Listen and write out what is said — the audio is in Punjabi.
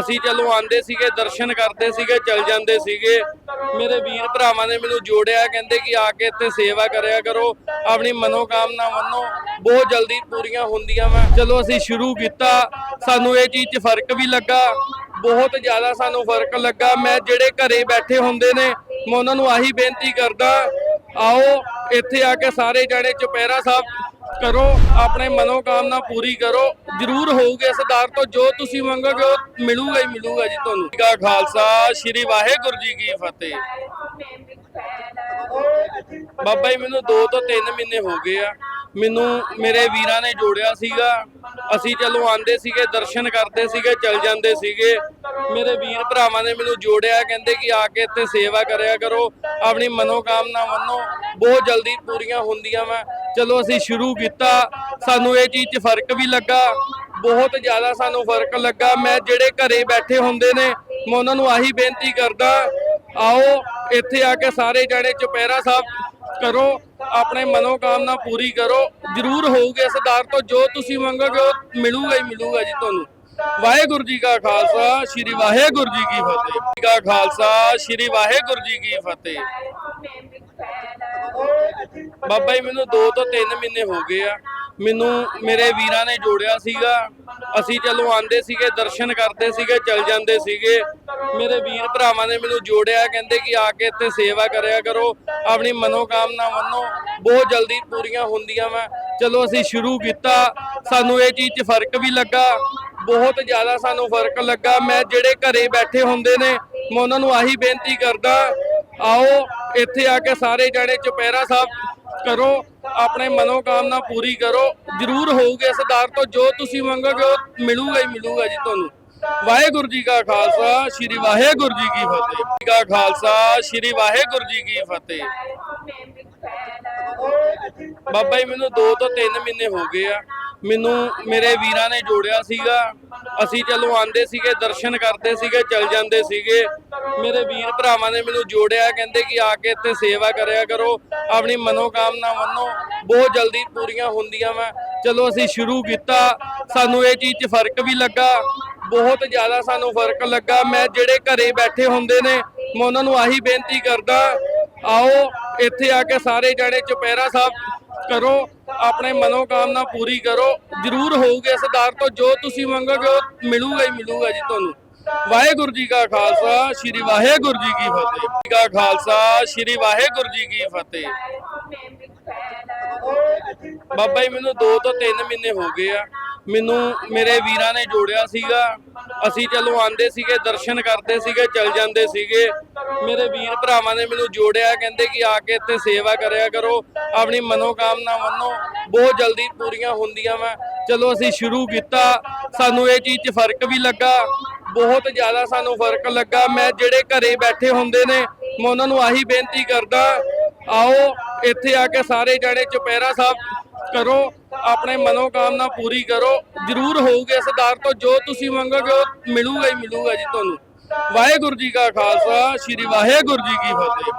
ਅਸੀਂ ਚਲੋ ਆਂਦੇ ਸੀਗੇ, ਦਰਸ਼ਨ ਕਰਦੇ ਸੀਗੇ, ਚਲ ਜਾਂਦੇ ਸੀਗੇ। ਮੇਰੇ ਵੀਰ ਭਰਾਵਾਂ ਨੇ ਮੈਨੂੰ ਜੋੜਿਆ, ਕਹਿੰਦੇ ਕਿ ਆ ਕੇ ਇੱਥੇ ਸੇਵਾ ਕਰਿਆ ਕਰੋ, ਆਪਣੀ ਮਨੋਕਾਮਨਾ ਮੰਨੋ, ਬਹੁਤ ਜਲਦੀ ਪੂਰੀਆਂ ਹੁੰਦੀਆਂ ਵਾ। ਚਲੋ ਅਸੀਂ ਸ਼ੁਰੂ ਕੀਤਾ, ਸਾਨੂੰ ਇਹ ਚੀਜ਼ 'ਚ ਫ਼ਰਕ ਵੀ ਲੱਗਾ, ਬਹੁਤ ਜ਼ਿਆਦਾ ਸਾਨੂੰ ਫ਼ਰਕ ਲੱਗਾ। ਮੈਂ ਜਿਹੜੇ ਘਰੇ ਬੈਠੇ ਹੁੰਦੇ ਨੇ, ਮੈਂ ਉਹਨਾਂ ਨੂੰ ਆਹੀ ਬੇਨਤੀ ਕਰਦਾ, ਆਓ, ਇੱਥੇ ਆ ਕੇ ਸਾਰੇ ਜਾਣੇ ਚੁਪਹਿਰਾ ਸਾਹਿਬ ਕਰੋ, ਆਪਣੇ ਮਨੋਕਾਮਨਾ ਪੂਰੀ ਕਰੋ। ਜ਼ਰੂਰ ਹੋਊਗੇ ਸਰਦਾਰ ਤੋਂ, ਜੋ ਤੁਸੀਂ ਮੰਗੋਗੇ ਉਹ ਮਿਲੂਗਾ ਹੀ ਮਿਲੂਗਾ ਜੀ ਤੁਹਾਨੂੰ। ਕਾ ਖਾਲਸਾ, ਸ੍ਰੀ ਵਾਹਿਗੁਰੂ ਜੀ ਕੀ ਫਤਿਹ। ਬਾਬਾ ਜੀ, ਮੈਨੂੰ 2 ਤੋਂ 3 ਮਹੀਨੇ ਹੋ ਗਏ ਆ। ਮੈਨੂੰ, ਮੇਰੇ ਵੀਰਾਂ ਨੇ ਜੋੜਿਆ ਸੀਗਾ। ਅਸੀਂ ਚਲੋ ਆਂਦੇ ਸੀਗੇ, ਦਰਸ਼ਨ ਕਰਦੇ ਸੀਗੇ, ਚਲ ਜਾਂਦੇ ਸੀਗੇ। ਮੇਰੇ ਵੀਰ ਭਰਾਵਾਂ ਨੇ ਮੈਨੂੰ ਜੋੜਿਆ, ਕਹਿੰਦੇ ਕਿ ਆ ਕੇ ਇੱਥੇ ਸੇਵਾ ਕਰਿਆ ਕਰੋ। ਆਪਣੀ ਮਨੋਕਾਮਨਾ ਮੰਨੋ। ਬਹੁਤ ਜਲਦੀ ਪੂਰੀਆਂ ਹੁੰਦੀਆਂ ਵਾ। ਚਲੋ ਅਸੀਂ ਸ਼ੁਰੂ ਕੀਤਾ। ਸਾਨੂੰ ਇਹ ਚੀਜ਼ 'ਚ ਫ਼ਰਕ ਵੀ ਲੱਗਾ। ਬਹੁਤ ਜ਼ਿਆਦਾ ਸਾਨੂੰ ਫ਼ਰਕ ਲੱਗਾ। ਮੈਂ ਜਿਹੜੇ ਘਰੇ ਬੈਠੇ ਹੁੰਦੇ ਨੇ, ਮੈਂ ਉਹਨਾਂ ਨੂੰ ਆਹੀ ਬੇਨਤੀ ਕਰਦਾ, ਆਓ ਇੱਥੇ ਆ ਕੇ ਸਾਰੇ ਜਾਣੇ ਚੁਪਹਿਰਾ ਸਾਹਿਬ ਕਰੋ, ਆਪਣੇ ਮਨੋਕਾਮਨਾ ਪੂਰੀ ਕਰੋ। ਜ਼ਰੂਰ ਹੋਊਗੇ ਇਸ ਦਰ ਤੋਂ, ਜੋ ਤੁਸੀਂ ਮੰਗੋਗੇ ਉਹ ਮਿਲੂਗਾ ਹੀ ਮਿਲੂਗਾ ਜੀ ਤੁਹਾਨੂੰ। ਵਾਹਿਗੁਰੂ ਜੀ ਕਾ ਖਾਲਸਾ, ਸ੍ਰੀ ਵਾਹਿਗੁਰੂ ਜੀ ਕੀ ਫਤਿਹ। ਜੀ ਕਾ ਖਾਲਸਾ, ਸ੍ਰੀ ਵਾਹਿਗੁਰੂ ਜੀ ਕੀ ਫਤਿਹ। ਬਾਬਾ ਜੀ, ਮੈਨੂੰ 2 ਤੋਂ 3 ਮਹੀਨੇ ਹੋ ਗਏ ਆ। ਮੈਨੂੰ, ਮੇਰੇ ਵੀਰਾਂ ਨੇ ਜੋੜਿਆ ਸੀਗਾ। ਅਸੀਂ ਚਲੋ ਆਂਦੇ ਸੀਗੇ, ਦਰਸ਼ਨ ਕਰਦੇ ਸੀਗੇ, ਚਲ ਜਾਂਦੇ ਸੀਗੇ। ਮੇਰੇ ਵੀਰ ਭਰਾਵਾਂ ਨੇ ਮੈਨੂੰ ਜੋੜਿਆ, ਕਹਿੰਦੇ ਕਿ ਆ ਕੇ ਇੱਥੇ ਸੇਵਾ ਕਰਿਆ ਕਰੋ। ਆਪਣੀ ਮਨੋਕਾਮਨਾ ਮੰਨੋ। ਬਹੁਤ ਜਲਦੀ ਪੂਰੀਆਂ ਹੁੰਦੀਆਂ ਵਾ। ਚਲੋ ਅਸੀਂ ਸ਼ੁਰੂ ਕੀਤਾ। ਸਾਨੂੰ ਇਹ ਚੀਜ਼ 'ਚ ਫ਼ਰਕ ਵੀ ਲੱਗਾ। ਬਹੁਤ ਜ਼ਿਆਦਾ ਸਾਨੂੰ ਫ਼ਰਕ ਲੱਗਾ। ਮੈਂ ਜਿਹੜੇ ਘਰੇ ਬੈਠੇ ਹੁੰਦੇ ਨੇ, ਮੈਂ ਉਹਨਾਂ ਨੂੰ ਆਹੀ ਬੇਨਤੀ ਕਰਦਾ, ਆਓ ਇੱਥੇ ਆ ਕੇ ਸਾਰੇ ਜਾਣੇ ਚੁਪਹਿਰਾ ਸਾਹਿਬ ਕਰੋ, ਆਪਣੇ ਮਨੋਕਾਮਨਾ ਪੂਰੀ ਕਰੋ। ਜ਼ਰੂਰ ਹੋਊਗੇ ਸਰਦਾਰ ਤੋਂ, ਜੋ ਤੁਸੀਂ ਮੰਗੋਗੇ ਉਹ ਮਿਲੂਗਾ ਹੀ ਮਿਲੂਗਾ ਜੀ ਤੁਹਾਨੂੰ। ਵਾਹਿਗੁਰੂ ਜੀ ਕਾ ਖਾਲਸਾ, ਸ੍ਰੀ ਵਾਹਿਗੁਰੂ ਜੀ ਕੀ ਫਤਿਹ। ਕਾ ਖਾਲਸਾ, ਸ੍ਰੀ ਵਾਹਿਗੁਰੂ ਜੀ ਕੀ ਫਤਿਹ। ਬਾਬਾ ਜੀ, ਮੈਨੂੰ 2 ਤੋਂ 3 ਮਹੀਨੇ ਹੋ ਗਏ ਆ। ਮੈਨੂੰ ਮੇਰੇ ਵੀਰਾਂ ਨੇ ਜੋੜਿਆ ਸੀਗਾ। ਅਸੀਂ ਚਲੋ ਆਂਦੇ ਸੀਗੇ, ਦਰਸ਼ਨ ਕਰਦੇ ਸੀਗੇ, ਚਲ ਜਾਂਦੇ ਸੀਗੇ। ਮੇਰੇ ਵੀਰ ਭਰਾਵਾਂ ਨੇ ਮੈਨੂੰ ਜੋੜਿਆ, ਕਹਿੰਦੇ ਕਿ ਆ ਕੇ ਇੱਥੇ ਸੇਵਾ ਕਰਿਆ ਕਰੋ, ਆਪਣੀ ਮਨੋਕਾਮਨਾ ਮੰਨੋ, ਬਹੁਤ ਜਲਦੀ ਪੂਰੀਆਂ ਹੁੰਦੀਆਂ ਵਾ। ਚਲੋ ਅਸੀਂ ਸ਼ੁਰੂ ਕੀਤਾ, ਸਾਨੂੰ ਇਹ ਚੀਜ਼ 'ਚ ਫ਼ਰਕ ਵੀ ਲੱਗਾ, ਬਹੁਤ ਜ਼ਿਆਦਾ ਸਾਨੂੰ ਫ਼ਰਕ ਲੱਗਾ। ਮੈਂ ਜਿਹੜੇ ਘਰੇ ਬੈਠੇ ਹੁੰਦੇ ਨੇ, ਮੈਂ ਉਹਨਾਂ ਨੂੰ ਆਹੀ ਬੇਨਤੀ ਕਰਦਾ, ਆਓ, ਇੱਥੇ ਆ ਕੇ ਸਾਰੇ ਜਾਣੇ ਚੁਪਹਿਰਾ ਸਾਹਿਬ ਕਰੋ ਆਪਣੇ ਮਨੋਕਾਮਨਾ ਪੂਰੀ ਕਰੋ, ਜ਼ਰੂਰ ਹੋਊਗੇ ਇਸ ਤੋਂ, ਜੋ ਤੁਸੀਂ ਮੰਗੋਗੇ ਉਹ ਮਿਲੂਗਾ ਹੀ ਮਿਲੂਗਾ ਜੀ ਤੁਹਾਨੂੰ। ਵਾਹਿਗੁਰੂ ਜੀ ਕਾ ਖਾਲਸਾ, ਸ੍ਰੀ ਵਾਹਿਗੁਰੂ ਜੀ ਕੀ ਫਤਿਹ। ਜੀ ਕਾ ਖਾਲਸਾ, ਸ੍ਰੀ ਵਾਹਿਗੁਰੂ ਜੀ ਕੀ ਫਤਿਹ। ਬਾਬਾ ਜੀ, ਮੈਨੂੰ 2 ਤੋਂ 3 ਮਹੀਨੇ ਹੋ ਗਏ ਆ। ਮੈਨੂੰ ਮੇਰੇ ਵੀਰਾਂ ਨੇ ਜੋੜਿਆ ਸੀਗਾ। ਅਸੀਂ ਚਲੋ ਆਂਦੇ ਸੀਗੇ, ਦਰਸ਼ਨ ਕਰਦੇ ਸੀਗੇ, ਚਲ ਜਾਂਦੇ ਸੀਗੇ। ਮੇਰੇ ਵੀਰ ਭਰਾਵਾਂ ਨੇ ਮੈਨੂੰ ਜੋੜਿਆ, ਕਹਿੰਦੇ ਕਿ ਆ ਕੇ ਇੱਥੇ ਸੇਵਾ ਕਰਿਆ ਕਰੋ, ਆਪਣੀ ਮਨੋਕਾਮਨਾ ਮੰਨੋ। ਬਹੁਤ ਜਲਦੀ ਪੂਰੀਆਂ ਹੁੰਦੀਆਂ ਵਾ। ਚਲੋ ਅਸੀਂ ਸ਼ੁਰੂ ਕੀਤਾ, ਸਾਨੂੰ ਇਹ ਚੀਜ਼ 'ਚ ਫ਼ਰਕ ਵੀ ਲੱਗਾ। ਬਹੁਤ ਜ਼ਿਆਦਾ ਸਾਨੂੰ ਫ਼ਰਕ ਲੱਗਾ। ਮੈਂ ਜਿਹੜੇ ਘਰੇ ਬੈਠੇ ਹੁੰਦੇ ਨੇ, ਮੈਂ ਉਹਨਾਂ ਨੂੰ ਆਹੀ ਬੇਨਤੀ ਕਰਦਾ, ਆਓ, ਇੱਥੇ ਆ ਕੇ ਸਾਰੇ ਜਾਣੇ ਚੁਪਹਿਰਾ ਸਾਹਿਬ ਕਰੋ। ਆਪਣੇ ਮਨੋਕਾਮਨਾ ਪੂਰੀ ਕਰੋ। ਜ਼ਰੂਰ ਹੋਊਗੇ ਇਸ ਦਰ ਤੋਂ। ਜੋ ਤੁਸੀਂ ਮੰਗੋਗੇ, ਉਹ ਮਿਲੂਗਾ ਹੀ ਮਿਲੂਗਾ ਜੀ ਤੁਹਾਨੂੰ। ਵਾਹਿਗੁਰੂ ਜੀ ਕਾ ਖਾਲਸਾ, ਸ੍ਰੀ ਵਾਹਿਗੁਰੂ ਜੀ ਕੀ ਫਤਿਹ।